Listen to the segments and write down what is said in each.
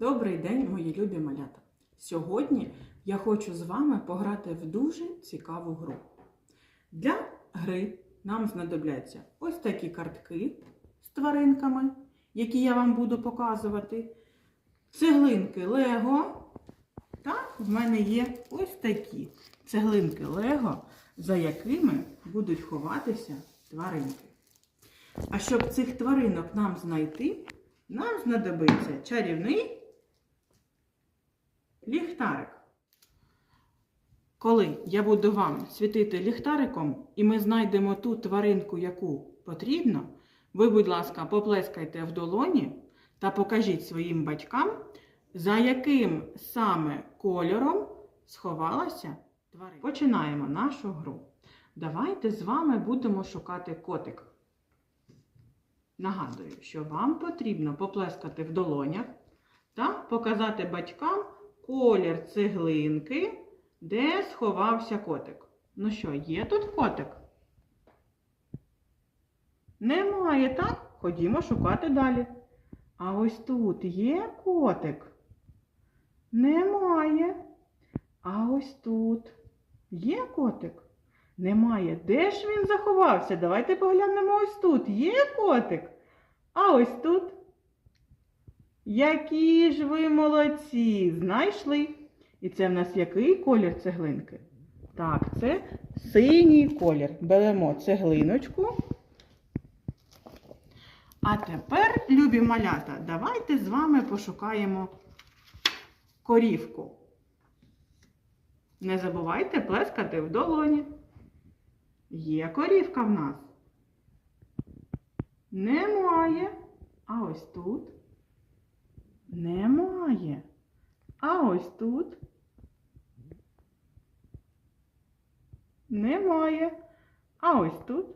Добрий день, мої любі малята! Сьогодні я хочу з вами пограти в дуже цікаву гру. Для гри нам знадобляться ось такі картки з тваринками, які я вам буду показувати, цеглинки Лего. Та в мене є ось такі цеглинки Лего, за якими будуть ховатися тваринки. А щоб цих тваринок нам знайти, нам знадобиться чарівний ліхтарик. Коли я буду вам світити ліхтариком, і ми знайдемо ту тваринку, яку потрібно, ви, будь ласка, поплескайте в долоні та покажіть своїм батькам, за яким саме кольором сховалася тваринка. Починаємо нашу гру. Давайте з вами будемо шукати котик. Нагадую, що вам потрібно поплескати в долонях та показати батькам колір цеглинки, де сховався котик. Ну що, є тут котик? Немає, так? Ходімо шукати далі. А ось тут є котик? Немає. А ось тут є котик? Немає. Де ж він заховався? Давайте поглянемо ось тут. Є котик? А ось тут. Які ж ви молодці! Знайшли. І це в нас який колір цеглинки? Так, це синій колір. Беремо цеглиночку. А тепер, любі малята, давайте з вами пошукаємо корівку. Не забувайте плескати в долоні. Є корівка в нас? Немає. А ось тут? Немає. А ось тут? Немає. А ось тут?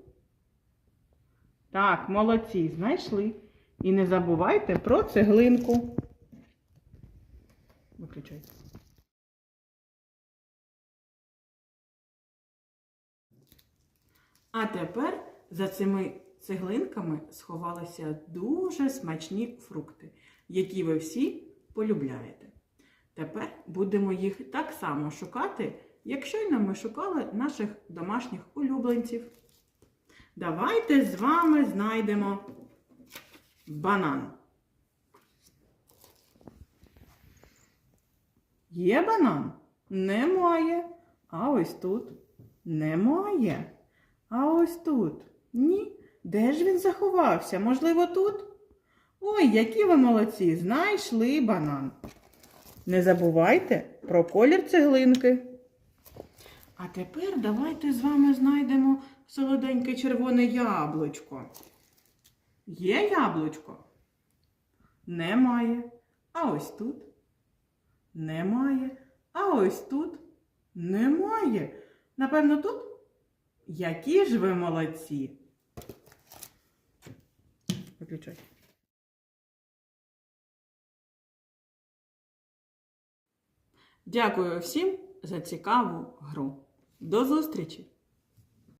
Так, молодці, знайшли. І не забувайте про цеглинку. Виключай. А тепер за цими цеглинками сховалися дуже смачні фрукти, які ви всі полюбляєте. Тепер будемо їх так само шукати, як щойно ми шукали наших домашніх улюбленців. Давайте з вами знайдемо банан. Є банан? Немає. А ось тут немає. А ось тут ні. Де ж він заховався? Можливо, тут? Ой, які ви молодці! Знайшли банан. Не забувайте про колір цеглинки. А тепер давайте з вами знайдемо солоденьке червоне яблучко. Є яблучко? Немає. А ось тут? Немає. А ось тут? Немає. Напевно, тут? Які ж ви молодці? Виключай. Дякую всім за цікаву гру. До зустрічі!